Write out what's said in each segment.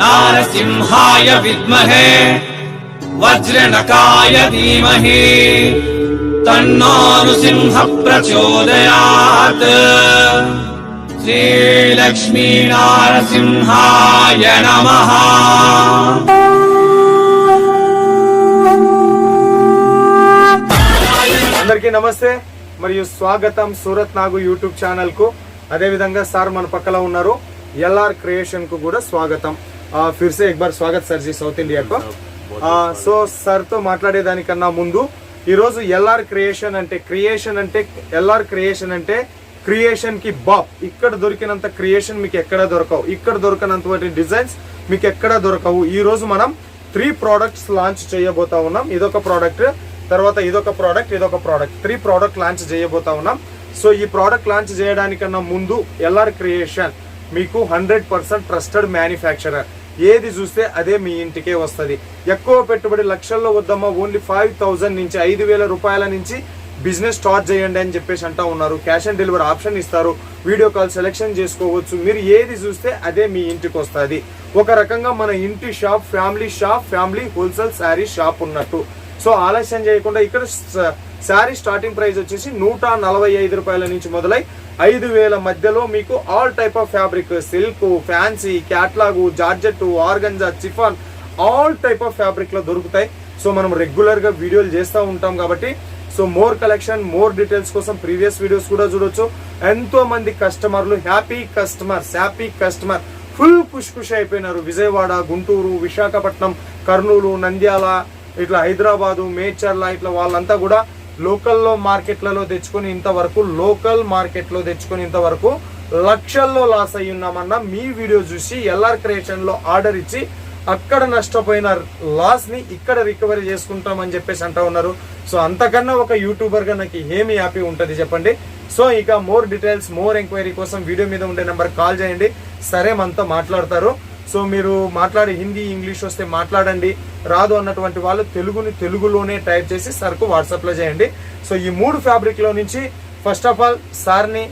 నారసింహాయ విద్మహే వజ్రనకాయ ధీమహి తన్నానుసింహ ప్రచోదయాత్ శ్రీలక్ష్మీనారసింహాయ నమ. అందరికీ నమస్తే మరియు స్వాగతం సూరత్ నాగు యూట్యూబ్ ఛానల్కు. అదేవిధంగా సార్ మన పక్కన ఉన్నారు ఎల్ఆర్ క్రియేషన్కు కూడా స్వాగతం. ఫిర్సే ఇక్బార్ స్వాగత్ సార్ జీ సౌత్ ఇండియాకు. సో సార్తో మాట్లాడేదానికన్నా ముందు ఈ రోజు ఎల్ఆర్ క్రియేషన్ అంటే క్రియేషన్ అంటే ఎల్ఆర్ క్రియేషన్ అంటే క్రియేషన్కి బాప్. ఇక్కడ దొరికినంత క్రియేషన్ మీకు ఎక్కడ దొరకవు. ఇక్కడ దొరకనంత డిజైన్స్ మీకు ఎక్కడ దొరకవు. ఈ రోజు మనం త్రీ ప్రోడక్ట్స్ లాంచ్ చేయబోతా ఉన్నాం. ఇదొక ప్రోడక్ట్ తర్వాత ఇదొక ప్రోడక్ట్ ఇదొక ప్రోడక్ట్. త్రీ ప్రోడక్ట్ లాంచ్ చేయబోతా ఉన్నాం. సో ఈ ప్రోడక్ట్ లాంచ్ చేయడానికన్నా ముందు ఎల్ఆర్ క్రియేషన్ మీకు హండ్రెడ్ పర్సెంట్ ట్రస్టెడ్ మ్యానుఫ్యాక్చరర్. ఏది చూస్తే అదే మీ ఇంటికే వస్తుంది. ఎక్కువ పెట్టుబడి లక్షల్లో వద్దమ్మా ఓన్లీ ఫైవ్ థౌజండ్ నుంచి ఐదు వేల రూపాయల నుంచి బిజినెస్ స్టార్ట్ చేయండి అని చెప్పేసి అంటా ఉన్నారు. క్యాష్ ఆన్ డెలివరీ ఆప్షన్ ఇస్తారు. వీడియో కాల్ సెలెక్షన్ చేసుకోవచ్చు. మీరు ఏది చూస్తే అదే మీ ఇంటికి వస్తుంది. ఒక రకంగా మన ఇంటి shop family shop family wholesale sari shop ఉన్నట్టు. సో ఆలస్యం చేయకుండా ఇక్కడ శారీ స్టార్టింగ్ ప్రైస్ వచ్చేసి నూట నలభై ఐదు రూపాయల నుంచి మొదలై ఐదు వేల మధ్యలో మీకు all type of fabric silk fancy catalogue georgette organza chiffon all type of ఫ్యాబ్రిక్లో దొరుకుతాయి. సో మనం రెగ్యులర్గా వీడియోలు చేస్తూ ఉంటాం కాబట్టి so more collection more details కోసం ప్రీవియస్ వీడియోస్ కూడా చూడొచ్చు. ఎంతో మంది కస్టమర్లు happy customers happy customer full ఖుష్ ఖుషి అయిపోయినారు. విజయవాడ గుంటూరు విశాఖపట్నం కర్నూలు నంద్యాల ఇట్లా హైదరాబాదు మేడ్చర్ల ఇట్లా వాళ్ళంతా కూడా లోకల్లో మార్కెట్లలో తెచ్చుకొని ఇంతవరకు లోకల్ మార్కెట్లో తెచ్చుకొని ఇంతవరకు లక్షల్లో లాస్ అయి ఉన్నామన్న మీ వీడియో చూసి ఎల్ఆర్ క్రియేషన్లో ఆర్డర్ ఇచ్చి అక్కడ నష్టపోయిన లాస్ని ఇక్కడ రికవరీ చేసుకుంటామని చెప్పేసి అంటా ఉన్నారు. సో అంతకన్నా ఒక యూట్యూబర్గా నాకు ఏమి హ్యాపీ ఉంటుంది చెప్పండి. సో ఇక మోర్ డీటెయిల్స్ మోర్ ఎంక్వైరీ కోసం వీడియో మీద ఉండే నెంబర్ కాల్ చేయండి. సరే మనతో మాట్లాడతారు. సో మీరు మాట్లాడి హిందీ ఇంగ్లీష్ వస్తే మాట్లాడండి. రాదు అన్నటువంటి వాళ్ళు తెలుగుని తెలుగులోనే టైప్ చేసి సార్కు వాట్సాప్లో చేయండి. సో ఈ మూడు ఫ్యాబ్రిక్లో నుంచి ఫస్ట్ ఆఫ్ ఆల్ సార్ని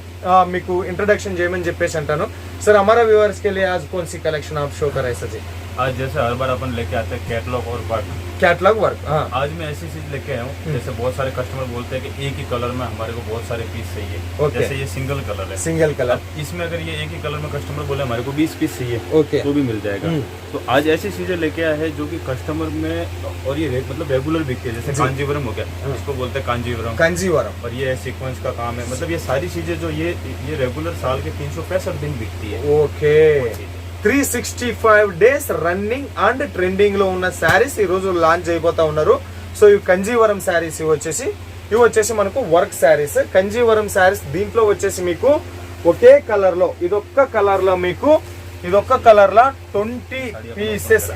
మీకు ఇంట్రడక్షన్ చేయమని చెప్పేసి అంటాను. సార్ అమరా వ్యూవర్స్కి వెళ్ళి యాజ్ కోన్సీ కలెక్షన్ ఆఫ్ షో కరాయి आज जैसे हर बार अपन लेके आते हैं कैटलॉग और पार्ट कैटलॉग वर्क हाँ। आज मैं ऐसी चीज़ लेके आया हूँ जैसे बहुत सारे कस्टमर बोलते हैं कि एक ही कलर में हमारे को बहुत सारे पीस चाहिए। Okay. जैसे ये सिंगल कलर है। सिंगल कलर इसमें अगर ये एक ही कलर में कस्टमर बोले हमारे को 20 पीस चाहिए ओके तो भी मिल जाएगा। हम्म। तो आज ऐसी चीज़ें लेके आए हैं जो की कस्टमर में और ये मतलब रेगुलर बिकती है जैसे कांजीवरम हो गया हाँ। इसको बोलते हैं कांजीवरम। कांजीवरम। और ये सीक्वेंस का काम है। मतलब ये सारी चीज़ें जो ये ये रेगुलर साल के तीन सौ पैंसठ दिन बिकती है। Okay three sixty five days running and ట్రెండింగ్లో ఉన్న శారీస్ ఈ రోజు లాంచ్ అయిపోతా ఉన్నారు. సో ఇవి కంజీవరం శారీస్ ఇవి వచ్చేసి ఇవి వచ్చేసి మనకు వర్క్ శారీస్. కంజీవరం శారీస్ దీంట్లో వచ్చేసి మీకు ఒకే కలర్లో ఇదొక్క కలర్లో మీకు ఇదొక్క కలర్లో ట్వంటీ పీసెస్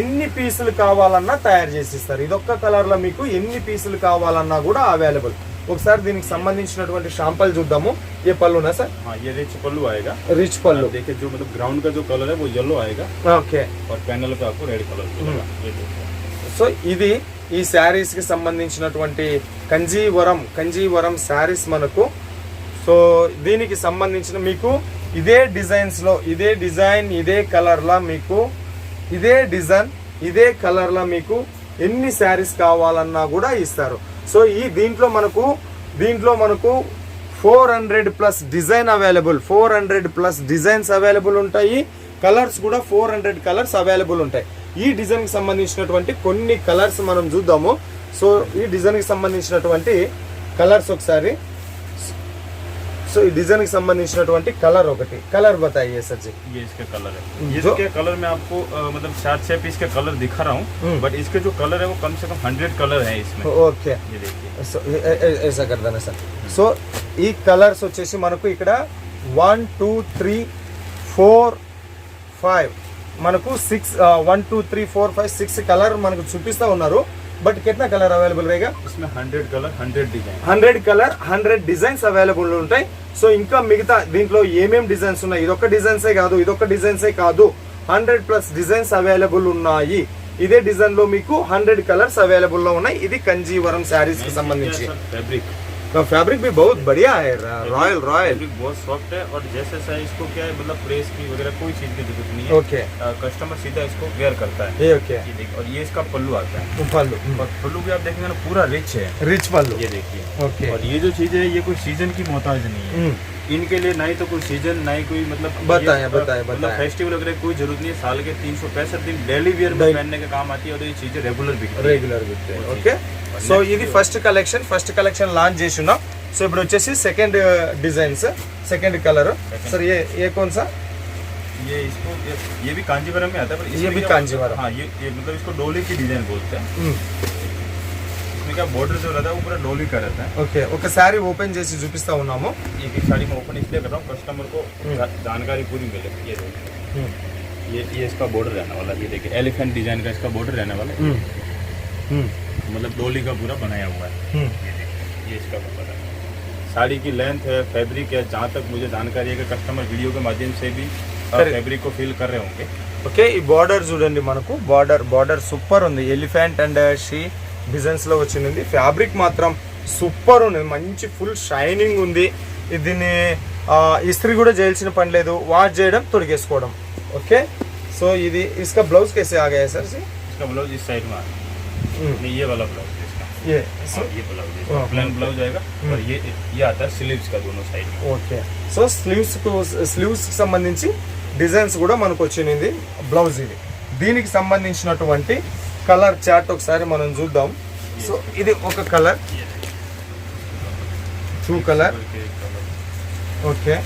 ఎన్ని పీసులు కావాలన్నా తయారు చేసి ఇస్తారు. ఇదొక్క కలర్లో మీకు ఎన్ని పీసులు కావాలన్నా కూడా అవైలబుల్. ఒకసారి దీనికి సంబంధించినటువంటి షాంపల్ చూద్దాము ఏ పళ్ళునా సార్ हाँ ये रिच पल्लू आएगा రిచ్ పళ్ళు आप देखिए जो मतलब ग्राउंड का जो कलर है वो येलो आएगा ఓకే और पैनल पे आपको रेड कलर मिलेगा ये देखिए సో ఇది ఈ శారీస్ కి సంబంధించినటువంటి కంజీవరం కంజీవరం శారీస్ మనకు సో దీనికి సంబంధించిన మీకు ఇదే డిజైన్స్ లో ఇదే డిజైన్ ఇదే కలర్ లా మీకు ఇదే డిజైన్ ఇదే కలర్ లా మీకు ఎన్ని శారీస్ కావాలన్నా కూడా ఇస్తారు సో ఈ దీంట్లో మనకు దీంట్లో మనకు four hundred plus design available four hundred plus designs available ఉంటాయి. కలర్స్ కూడా ఫోర్ హండ్రెడ్ కలర్స్ అవైలబుల్ ఉంటాయి. ఈ డిజైన్కి సంబంధించినటువంటి కొన్ని కలర్స్ మనం చూద్దాము. సో ఈ డిజైన్కి సంబంధించినటువంటి కలర్స్ ఒకసారి సో ఈ డిజైన్ కి సంబంధించినటువంటి కలర్ ఒకటి కలర్ బతాయి సార్ జీ ये इसके कलर है जो- ये इसके कलर में आपको अ, मतलब चार छह पीस के कलर दिखा रहा हम्म। हूँ बट इसके जो कलर है वो कम से कम हंड्रेड कलर है इसमें ఓకే ये देखिए సో ఏ- ఏ- ఏ- ఏసా కడదానా సార్ సో ఈ కలర్స్ వచ్చేసి మనకు ఇక్కడ one two three four five మనకు six one two three four five six colour మనకు చూపిస్తా ఉన్నారు बट कितना कलर अवेलेबल रहेगा? इसमें hundred colour hundred design hundred colour hundred designs available ఉంటాయి. సో ఇంకా మిగతా దీంట్లో ఏమేం డిజైన్స్ ఉన్నాయి? ఇదొక డిజైన్సే కాదు ఇదొక డిజైన్సే కాదు. హండ్రెడ్ ప్లస్ డిజైన్స్ అవైలబుల్ ఉన్నాయి. ఇదే డిజైన్లో మీకు హండ్రెడ్ కలర్స్ అవైలబుల్లో ఉన్నాయి. ఇది కంజీవరం శారీస్కి సంబంధించి. ఫ్యాబ్రిక్ फैब्रिक फैब्रिक भी बहुत बढ़िया है रॉयल रॉयल बहुत सॉफ्ट है और जैसे सा इसको क्या है मतलब प्रेस की वगैरह कोई चीज़ की ज़रूरत नहीं है। ओके कस्टमर सीधा इसको वेयर करता है। ये ओके ये और ये इसका पल्लू आता है। पल्लू और पल्लू भी आप देखेंगे ना पूरा रिच है। रिच पल्लू। ये देखिए। ओके और ये जो चीज़ है ये कोई सीज़न की मोहताज नहीं है। हम्म, इनके लिए ना ही तो कोई सीजन ना ही कोई मतलब बताएं, ये, बताएं, मतलब बताएं। फेस्टिवल वगैरह की कोई जरूरत नहीं है साल के तीन सौ पैंसठ दिन डेली वियर में Daily- पहनने के काम आती है और ये चीजें रेगुलर बिकती है రెగ్యులర్ విత్ ఓకే సో ఇది first collection first collection launch చేసి ఉన్నాం సో ఇప్పుడు వచ్చేసి second designs second colour sir ఏ ఏ కోన్ సా ये इसको ये, ये भी कांजीवरम में आता है पर ये इसमें भी क्या- कांजीवरम। हाँ ये, ये मतलब इसको डोली की डिजाइन बोलते हैं Hmm. इसमें क्या बॉर्डर जो रहता है वो पूरा डोली का रहता है ఓకే ఒక శారీ ఓపెన్ చేసి చూపిస్తా ఉన్నాము एक एक साड़ी में ओपन इसलिए कर रहा हूँ कस्टमर को हम्म। जा- जानकारी पूरी मिले ये देखिए ये ये इसका बॉर्डर रहने वाला है। ये देखिए एलिफेंट डिजाइन का इसका बॉर्डर रहने वाला है मतलब डोली का पूरा बनाया हुआ है ये देखिए ये इसका बॉर्डर है साड़ी की लेंथ है फैब्रिक है जहाँ तक मुझे जानकारी है कि कस्टमर वीडियो के माध्यम से भी Correct. फैब्रिक को फील कर रहे होंगे ఓకే ఈ బార్డర్ చూడండి మనకు బార్డర్ బార్డర్ సూపర్ ఉంది ఎలిఫెంట్ అండ్ షీ డిజైన్స్ లో వచ్చింది ఫ్యాబ్రిక్ మాత్రం సూపర్ ఉంది మంచి ఫుల్ షైనింగ్ ఉంది ఇది దీన్ని ఆ, ఇస్త్రీ కూడా చేయాల్సిన పని లేదు వాష్ చేయడం తొడిగేసుకోవడం ఓకే సో ఇది ఇసుక బ్లౌజ్ కేసే ఆగా సార్ इसका ब्लाउज इस साइड में आता है नहीं ये वाला ब्लाउज है इसका ये हाँ, ये ब्लाउज हाँ, है प्लेन हाँ। ब्लाउज आएगा और ये ये आता है स्लीव्स का दोनों साइड में ఓకే సో స్లీవ్స్ స్లీవ్స్ కి సంబంధించి డిజైన్స్ కూడా మనకు వచ్చింది బ్లౌజ్ ఇది దీనికి సంబంధించినటువంటి కలర్ చార్ట్ ఒకసారి మనం చూద్దాం. సో ఇది ఒక colour. Two colour. Okay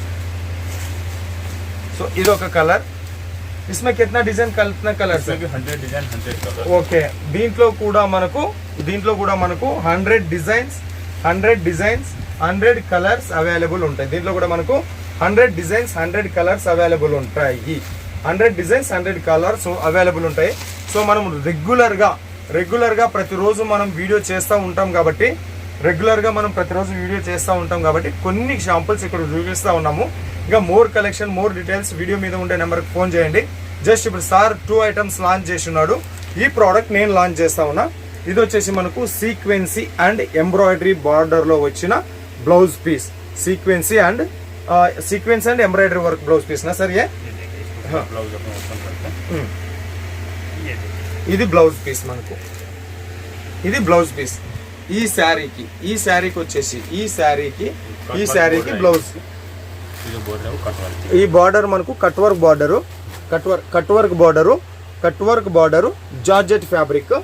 so ఇది ఒక కలర్. ఇస్మే కెత్న డిజైన్ కలిపిన colours hundred design hundred colour okay దీంట్లో కూడా మనకు దీంట్లో కూడా మనకు hundred designs hundred designs hundred colours available ఉంటాయి. దీంట్లో కూడా మనకు hundred designs hundred colours available ఉంటాయి. Hundred designs hundred colours available ఉంటాయి. సో మనం రెగ్యులర్గా రెగ్యులర్గా ప్రతిరోజు మనం వీడియో చేస్తూ ఉంటాం కాబట్టి రెగ్యులర్గా మనం ప్రతిరోజు వీడియో చేస్తూ ఉంటాం కాబట్టి కొన్ని షాంపుల్స్ ఇక్కడ చూపిస్తూ ఉన్నాము. ఇంకా more collection more details video మీద ఉండే నెంబర్కి ఫోన్ చేయండి. జస్ట్ ఇప్పుడు సార్ టూ ఐటమ్స్ లాంచ్ చేసి ఉన్నాడు ఈ ప్రోడక్ట్ నేను లాంచ్ చేస్తా ఉన్నా. ఇది వచ్చేసి మనకు సీక్వెన్సీ అండ్ ఎంబ్రాయిడరీ బార్డర్లో వచ్చిన blouse piece sequence and sequence and embroidery work blouse piece నా సర్ ఇది బ్లౌజ్ పీస్ మనకు. ఇది బ్లౌజ్ పీస్. ఈ శారీకి ఈ శారీకి వచ్చేసి ఈ శారీకి ఈ శారీకి బ్లౌజ్. ఈ బార్డర్ మనకు cut work border cut work cut work border cut work border georgette fabric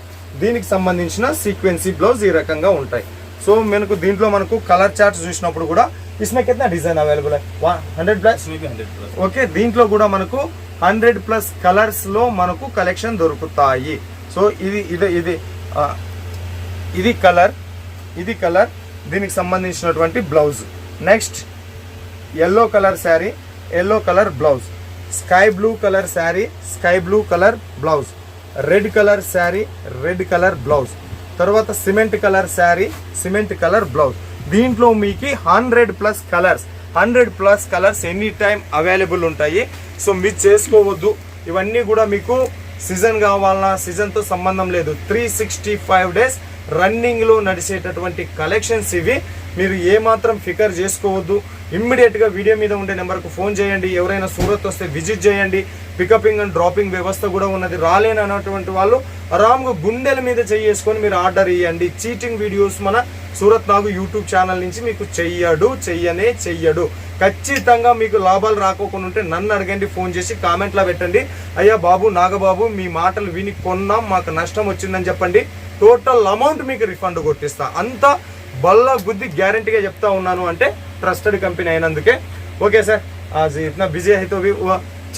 దీనికి సంబంధించిన సీక్వెన్సీ బ్లౌజ్ ఈ రకంగా ఉంటాయి. సో మనకు దీంట్లో మనకు కలర్ చార్ట్స్ చూసినప్పుడు కూడా इसमें कितना design available hundred hundred plus okay దీంట్లో కూడా మనకు హండ్రెడ్ ప్లస్ కలర్స్లో మనకు కలెక్షన్ దొరుకుతాయి. సో ఇది ఇది ఇది ఇది కలర్ ఇది కలర్ దీనికి సంబంధించినటువంటి blouse. Next yellow colour sari yellow colour blouse. Sky blue colour sari sky blue colour blouse. Red colour sari red colour blouse. తర్వాత cement colour sari cement colour blouse. దీంట్లో మీకు hundred plus colours hundred plus colours any time available ఉంటాయి. So మీరు చేసుకోవద్దు. ఇవన్నీ కూడా మీకు season కావాలన్నా సీజన్తో సంబంధం లేదు. త్రీ సిక్స్టీ ఫైవ్ డేస్ రన్నింగ్లో నడిచేటటువంటి కలెక్షన్స్ ఇవి. మీరు ఏమాత్రం ఫికర్ చేసుకోవద్దు. ఇమ్మీడియట్గా వీడియో మీద ఉండే నెంబర్కు ఫోన్ చేయండి. ఎవరైనా సూరత్ వస్తే విజిట్ చేయండి. పికపింగ్ అండ్ డ్రాపింగ్ వ్యవస్థ కూడా ఉన్నది. రాలేని అన్నటువంటి వాళ్ళు ఆరామ్గా గుండెల మీద చేసుకొని మీరు ఆర్డర్ ఇవ్వండి చీటింగ్ వీడియోస్ మన సూరత్ నాగు యూట్యూబ్ ఛానల్ నుంచి మీకు చెయ్యడు చెయ్యనే చెయ్యడు. ఖచ్చితంగా మీకు లాభాలు రాకోకుండా ఉంటే నన్ను అడగండి ఫోన్ చేసి కామెంట్లో పెట్టండి. అయ్యా బాబు నాగబాబు మీ మాటలు విని కొన్నాం మాకు నష్టం వచ్చిందని చెప్పండి. టోటల్ అమౌంట్ మీకు రిఫండ్ కొట్టిస్తా. అంత బల్ల బుద్ధి గ్యారంటీగా చెప్తా ఉన్నాను అంటే ట్రస్టెడ్ కంపెనీ అయినందుకే. Okay sir. ఇట్లా బిజీ అయితే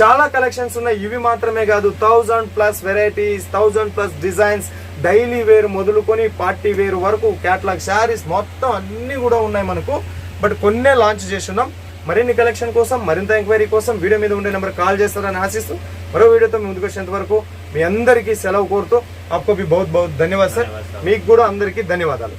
చాలా కలెక్షన్స్ ఉన్నాయి. ఇవి మాత్రమే కాదు thousand plus varieties thousand plus designs daily wear మొదలుకొని పార్టీ వేర్ వరకు క్యాట్లాగ్ శారీస్ మొత్తం అన్నీ కూడా ఉన్నాయి మనకు. బట్ కొన్నే లాంచ్ చేస్తున్నాం. మరిన్ని కలెక్షన్ కోసం మరింత ఎంక్వైరీ కోసం వీడియో మీద ఉండే నెంబర్ కాల్ చేస్తారని ఆశిస్తూ మరో వీడియోతో మీ ముందుకు వచ్చేంత వరకు మీ అందరికీ సెలవు కోరుతూ అప్కోబీ బహుత్ బహుత్ ధన్యవాదాలు సార్. మీకు కూడా అందరికీ ధన్యవాదాలు.